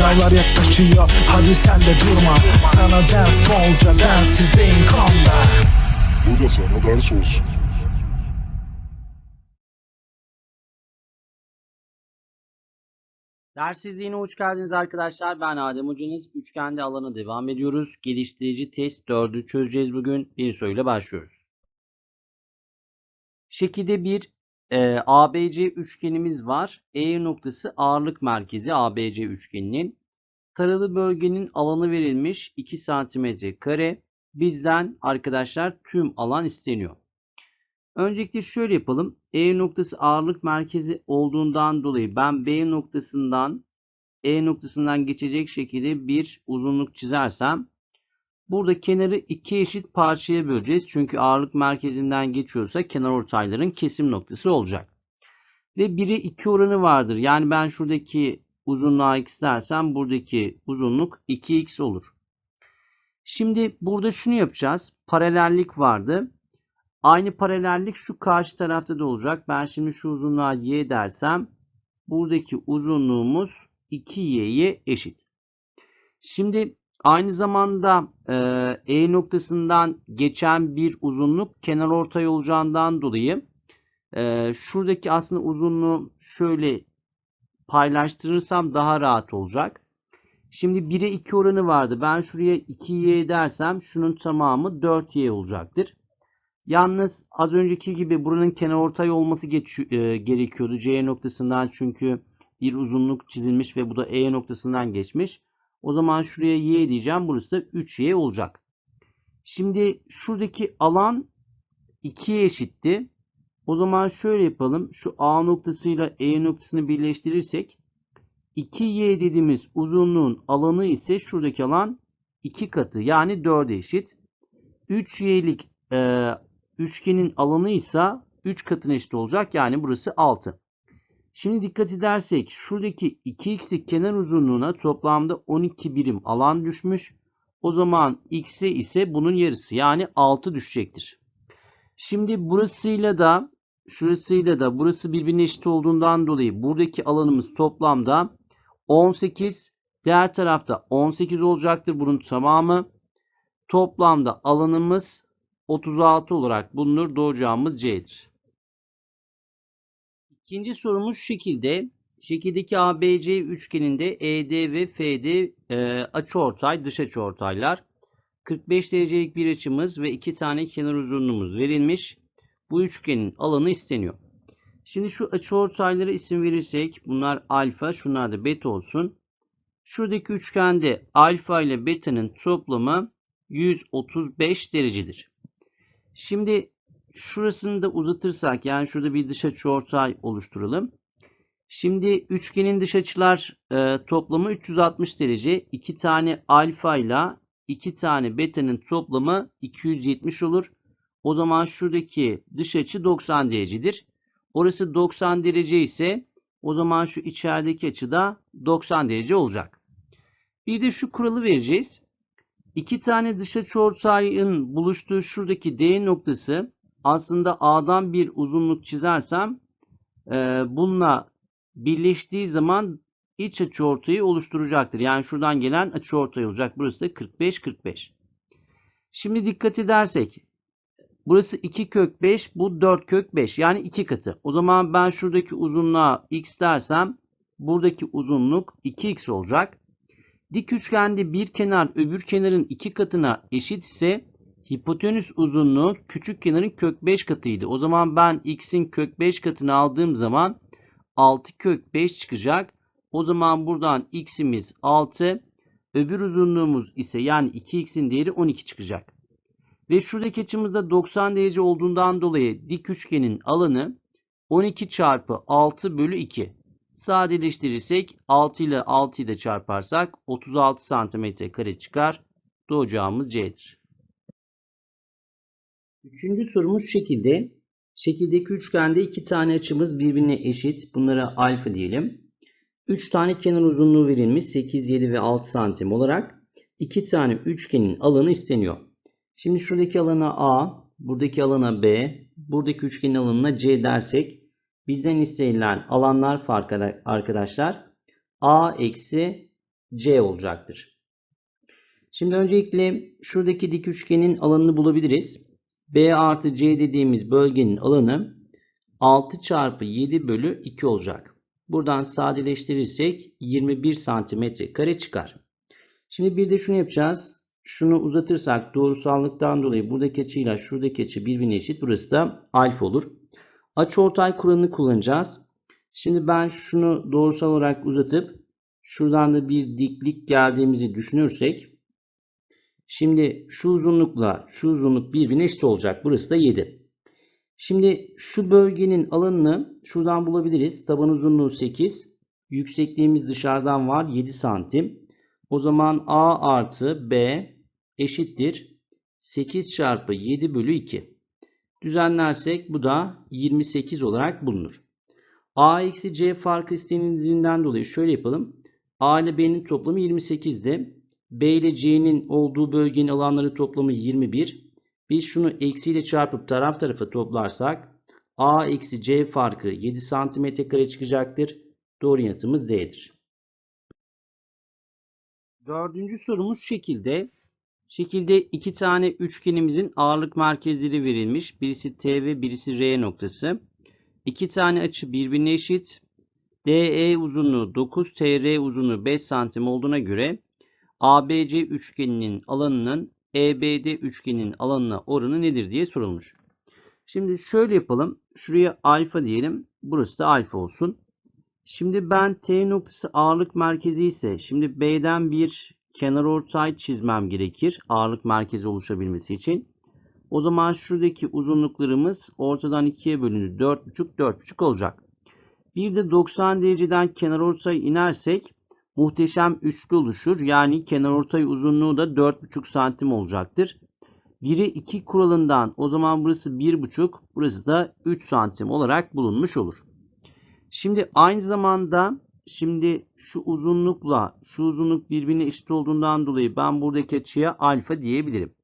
Sınavlar yaklaşıyor hadi sen de durma Sana ders bolca densizliğin konda Bu da sana ders olsun. Dersizliğine hoş geldiniz arkadaşlar. Ben Adem Hocanız. Üçgende alana devam ediyoruz. Geliştirici test 4'ü çözeceğiz bugün. Bir soruyla başlıyoruz. Şekilde bir e, ABC üçgenimiz var. E noktası ağırlık merkezi ABC üçgeninin. Taralı bölgenin alanı verilmiş 2 santimetre kare. Bizden arkadaşlar tüm alan isteniyor. Öncelikle şöyle yapalım. E noktası ağırlık merkezi olduğundan dolayı ben B noktasından E noktasından geçecek şekilde bir uzunluk çizersem burada kenarı iki eşit parçaya böleceğiz. Çünkü ağırlık merkezinden geçiyorsa kenar ortayların kesim noktası olacak. Ve 1'e 2 oranı vardır. Yani ben şuradaki uzunluğa x dersem buradaki uzunluk 2x olur. Şimdi burada şunu yapacağız. Paralellik vardı. Aynı paralellik şu karşı tarafta da olacak. Ben şimdi şu uzunluğa y dersem buradaki uzunluğumuz 2y'ye eşit. Şimdi aynı zamanda e, E noktasından geçen bir uzunluk kenar ortay olacağından dolayı e, şuradaki aslında uzunluğu şöyle paylaştırırsam daha rahat olacak. Şimdi 1'e 2 oranı vardı. Ben şuraya 2y dersem şunun tamamı 4y olacaktır. Yalnız az önceki gibi buranın kenarortay olması geç, e, gerekiyordu C noktasından çünkü bir uzunluk çizilmiş ve bu da E noktasından geçmiş. O zaman şuraya y diyeceğim. Burası da 3y olacak. Şimdi şuradaki alan 2'ye eşitti. O zaman şöyle yapalım. Şu A noktasıyla E noktasını birleştirirsek 2y dediğimiz uzunluğun alanı ise şuradaki alan 2 katı yani 4'e eşit. 3y'lik e, üçgenin alanı ise 3 katına eşit olacak. Yani burası 6. Şimdi dikkat edersek şuradaki 2x'lik kenar uzunluğuna toplamda 12 birim alan düşmüş. O zaman x'e ise bunun yarısı yani 6 düşecektir. Şimdi burasıyla da şurasıyla da burası birbirine eşit olduğundan dolayı buradaki alanımız toplamda 18. Diğer tarafta 18 olacaktır bunun tamamı. Toplamda alanımız 36 olarak bulunur. Doğru cevabımız C'dir. İkinci sorumuz şu şekilde. Şekildeki ABC üçgeninde ED ve FD e, açıortay, dış açıortaylar. 45 derecelik bir açımız ve iki tane kenar uzunluğumuz verilmiş. Bu üçgenin alanı isteniyor. Şimdi şu açıortaylara isim verirsek bunlar alfa, şunlar da beta olsun. Şuradaki üçgende alfa ile beta'nın toplamı 135 derecedir. Şimdi şurasını da uzatırsak yani şurada bir dış açıortay oluşturalım. Şimdi üçgenin dış açılar e, toplamı 360 derece. 2 tane alfa ile 2 tane beta'nın toplamı 270 olur. O zaman şuradaki dış açı 90 derecedir. Orası 90 derece ise o zaman şu içerideki açı da 90 derece olacak. Bir de şu kuralı vereceğiz. İki tane dış açıortayın buluştuğu şuradaki D noktası aslında A'dan bir uzunluk çizersem e, bununla birleştiği zaman iç açıortayı oluşturacaktır. Yani şuradan gelen açıortay olacak. Burası da 45 45. Şimdi dikkat edersek burası 2 kök 5 bu 4 kök 5 yani 2 katı. O zaman ben şuradaki uzunluğa x dersem buradaki uzunluk 2x olacak. Dik üçgende bir kenar öbür kenarın iki katına eşit ise hipotenüs uzunluğu küçük kenarın kök 5 katıydı. O zaman ben x'in kök 5 katını aldığım zaman 6 kök 5 çıkacak. O zaman buradan x'imiz 6. Öbür uzunluğumuz ise yani 2x'in değeri 12 çıkacak. Ve şuradaki açımızda 90 derece olduğundan dolayı dik üçgenin alanı 12 çarpı 6 bölü 2. Sadeleştirirsek 6 ile 6'yı da çarparsak 36 santimetre kare çıkar. Doğru cevabımız C'dir. Üçüncü sorumuz şekilde. Şekildeki üçgende iki tane açımız birbirine eşit. Bunlara alfa diyelim. 3 tane kenar uzunluğu verilmiş 8, 7 ve 6 santim olarak. 2 tane üçgenin alanı isteniyor. Şimdi şuradaki alana A, buradaki alana B, buradaki üçgenin alanına C dersek bizden istenilen alanlar farkı arkadaşlar A eksi C olacaktır. Şimdi öncelikle şuradaki dik üçgenin alanını bulabiliriz. B artı C dediğimiz bölgenin alanı 6 çarpı 7 bölü 2 olacak. Buradan sadeleştirirsek 21 santimetre kare çıkar. Şimdi bir de şunu yapacağız. Şunu uzatırsak doğrusallıktan dolayı buradaki açıyla şuradaki açı birbirine eşit. Burası da alfa olur. Açıortay kuralını kullanacağız. Şimdi ben şunu doğrusal olarak uzatıp şuradan da bir diklik geldiğimizi düşünürsek Şimdi şu uzunlukla şu uzunluk birbirine eşit olacak. Burası da 7. Şimdi şu bölgenin alanını şuradan bulabiliriz. Taban uzunluğu 8. Yüksekliğimiz dışarıdan var 7 santim. O zaman A artı B eşittir. 8 çarpı 7 bölü 2. Düzenlersek bu da 28 olarak bulunur. A eksi C farkı istenildiğinden dolayı şöyle yapalım. A ile B'nin toplamı 28'de. B ile C'nin olduğu bölgenin alanları toplamı 21. Biz şunu eksiyle çarpıp taraf tarafa toplarsak A eksi C farkı 7 cm kare çıkacaktır. Doğru yanıtımız D'dir. Dördüncü sorumuz şekilde. Şekilde iki tane üçgenimizin ağırlık merkezleri verilmiş. Birisi T ve birisi R noktası. İki tane açı birbirine eşit. DE uzunluğu 9, TR uzunluğu 5 cm olduğuna göre ABC üçgeninin alanının EBD üçgeninin alanına oranı nedir diye sorulmuş. Şimdi şöyle yapalım. Şuraya alfa diyelim. Burası da alfa olsun. Şimdi ben T noktası ağırlık merkezi ise şimdi B'den bir kenarortay çizmem gerekir. Ağırlık merkezi oluşabilmesi için. O zaman şuradaki uzunluklarımız ortadan ikiye bölündü. 4,5 4,5 olacak. Bir de 90 dereceden kenarortay inersek muhteşem üçlü oluşur. Yani kenarortay uzunluğu da 4,5 santim olacaktır. 1'e 2 kuralından o zaman burası 1,5 burası da 3 santim olarak bulunmuş olur. Şimdi aynı zamanda şimdi şu uzunlukla şu uzunluk birbirine eşit olduğundan dolayı ben buradaki açıya alfa diyebilirim.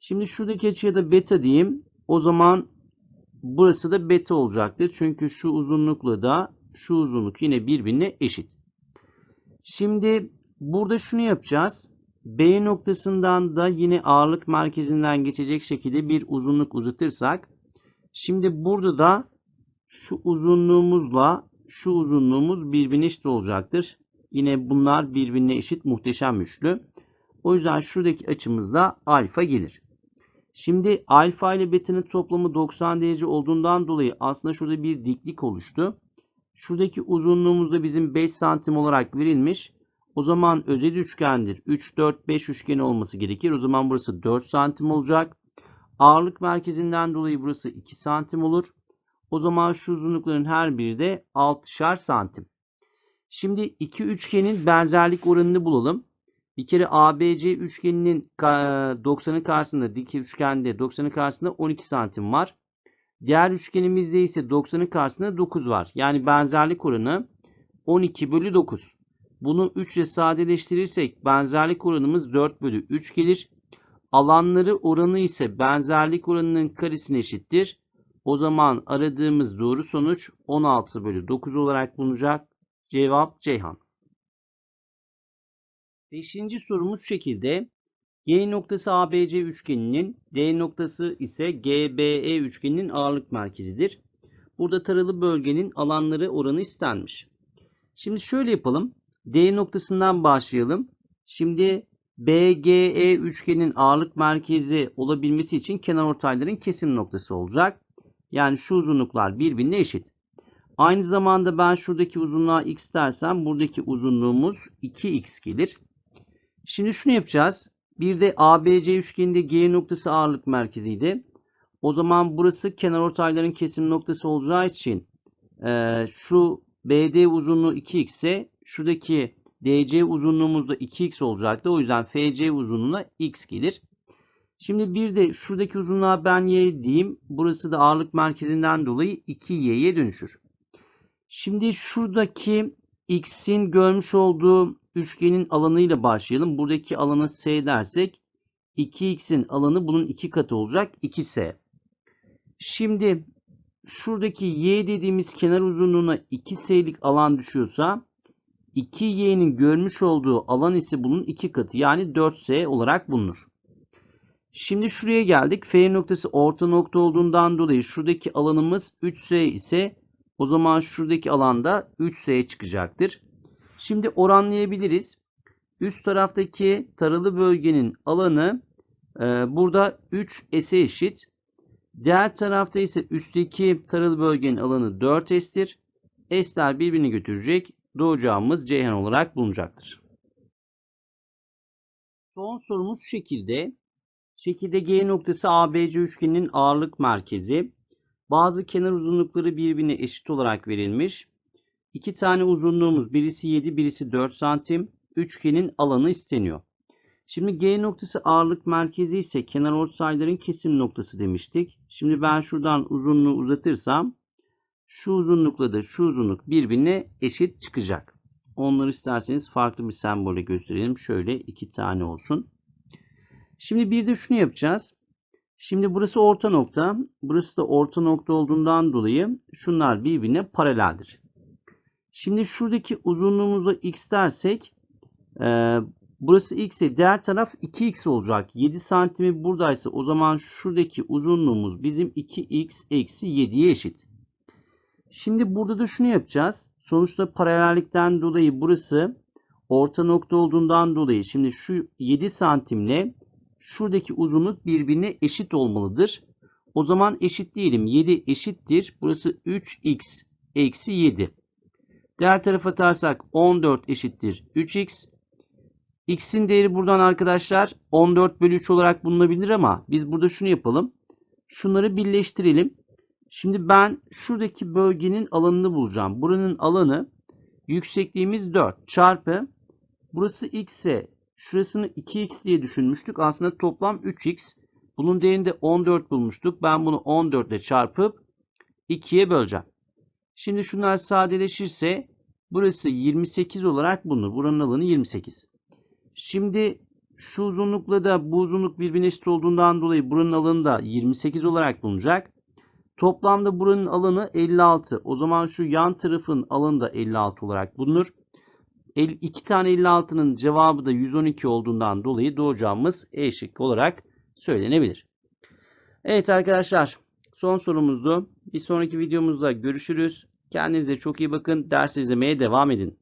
Şimdi şuradaki açıya da beta diyeyim. O zaman burası da beta olacaktır. Çünkü şu uzunlukla da şu uzunluk yine birbirine eşit. Şimdi burada şunu yapacağız. B noktasından da yine ağırlık merkezinden geçecek şekilde bir uzunluk uzatırsak. Şimdi burada da şu uzunluğumuzla şu uzunluğumuz birbirine eşit olacaktır. Yine bunlar birbirine eşit muhteşem üçlü. O yüzden şuradaki açımız da alfa gelir. Şimdi alfa ile beta'nın toplamı 90 derece olduğundan dolayı aslında şurada bir diklik oluştu. Şuradaki uzunluğumuz da bizim 5 santim olarak verilmiş. O zaman özel üçgendir. 3, 4, 5 üçgeni olması gerekir. O zaman burası 4 santim olacak. Ağırlık merkezinden dolayı burası 2 santim olur. O zaman şu uzunlukların her biri de 6'şar santim. Şimdi iki üçgenin benzerlik oranını bulalım. Bir kere ABC üçgeninin 90'ın karşısında dik üçgende 90'ın karşısında 12 santim var. Diğer üçgenimizde ise 90'ın karşısında 9 var. Yani benzerlik oranı 12 bölü 9. Bunu 3 ile sadeleştirirsek benzerlik oranımız 4 bölü 3 gelir. Alanları oranı ise benzerlik oranının karesine eşittir. O zaman aradığımız doğru sonuç 16 bölü 9 olarak bulunacak. Cevap Ceyhan. Beşinci sorumuz şekilde. G noktası ABC üçgeninin, D noktası ise GBE üçgeninin ağırlık merkezidir. Burada taralı bölgenin alanları oranı istenmiş. Şimdi şöyle yapalım. D noktasından başlayalım. Şimdi BGE üçgenin ağırlık merkezi olabilmesi için kenarortayların kesim noktası olacak. Yani şu uzunluklar birbirine eşit. Aynı zamanda ben şuradaki uzunluğa x dersem buradaki uzunluğumuz 2x gelir. Şimdi şunu yapacağız. Bir de ABC üçgeninde G noktası ağırlık merkeziydi. O zaman burası kenarortayların kesim noktası olacağı için e, şu BD uzunluğu 2x ise şuradaki DC uzunluğumuz da 2x olacaktı. O yüzden FC uzunluğuna x gelir. Şimdi bir de şuradaki uzunluğa ben y diyeyim. Burası da ağırlık merkezinden dolayı 2y'ye dönüşür. Şimdi şuradaki x'in görmüş olduğu üçgenin alanıyla başlayalım. Buradaki alana s dersek 2x'in alanı bunun 2 katı olacak 2s. Şimdi şuradaki y dediğimiz kenar uzunluğuna 2s'lik alan düşüyorsa 2y'nin görmüş olduğu alan ise bunun 2 katı yani 4s olarak bulunur. Şimdi şuraya geldik. F noktası orta nokta olduğundan dolayı şuradaki alanımız 3s ise o zaman şuradaki alanda 3s çıkacaktır. Şimdi oranlayabiliriz. Üst taraftaki taralı bölgenin alanı e, burada 3s'e eşit. Diğer tarafta ise üstteki taralı bölgenin alanı 4s'tir. S'ler birbirini götürecek. Doğacağımız Ceyhan olarak bulunacaktır. Son sorumuz şu şekilde. Şekilde G noktası ABC üçgeninin ağırlık merkezi. Bazı kenar uzunlukları birbirine eşit olarak verilmiş. İki tane uzunluğumuz birisi 7 birisi 4 santim. Üçgenin alanı isteniyor. Şimdi G noktası ağırlık merkezi ise kenar ortayların kesim noktası demiştik. Şimdi ben şuradan uzunluğu uzatırsam şu uzunlukla da şu uzunluk birbirine eşit çıkacak. Onları isterseniz farklı bir sembolle gösterelim. Şöyle iki tane olsun. Şimdi bir de şunu yapacağız. Şimdi burası orta nokta. Burası da orta nokta olduğundan dolayı şunlar birbirine paraleldir. Şimdi şuradaki uzunluğumuza x dersek e, burası x ise diğer taraf 2x olacak. 7 santimi buradaysa o zaman şuradaki uzunluğumuz bizim 2x eksi 7'ye eşit. Şimdi burada da şunu yapacağız. Sonuçta paralellikten dolayı burası orta nokta olduğundan dolayı şimdi şu 7 santimle şuradaki uzunluk birbirine eşit olmalıdır. O zaman eşit diyelim. 7 eşittir. Burası 3x eksi 7. Diğer tarafa atarsak 14 eşittir 3x. X'in değeri buradan arkadaşlar 14 bölü 3 olarak bulunabilir ama biz burada şunu yapalım. Şunları birleştirelim. Şimdi ben şuradaki bölgenin alanını bulacağım. Buranın alanı yüksekliğimiz 4 çarpı burası x ise şurasını 2x diye düşünmüştük. Aslında toplam 3x. Bunun değerini de 14 bulmuştuk. Ben bunu 14 ile çarpıp 2'ye böleceğim. Şimdi şunlar sadeleşirse burası 28 olarak bulunur. Buranın alanı 28. Şimdi şu uzunlukla da bu uzunluk birbirine eşit olduğundan dolayı buranın alanı da 28 olarak bulunacak. Toplamda buranın alanı 56. O zaman şu yan tarafın alanı da 56 olarak bulunur. 2 tane 56'nın cevabı da 112 olduğundan dolayı doğacağımız E şıkkı olarak söylenebilir. Evet arkadaşlar son sorumuzdu. Bir sonraki videomuzda görüşürüz. Kendinize çok iyi bakın. Ders izlemeye devam edin.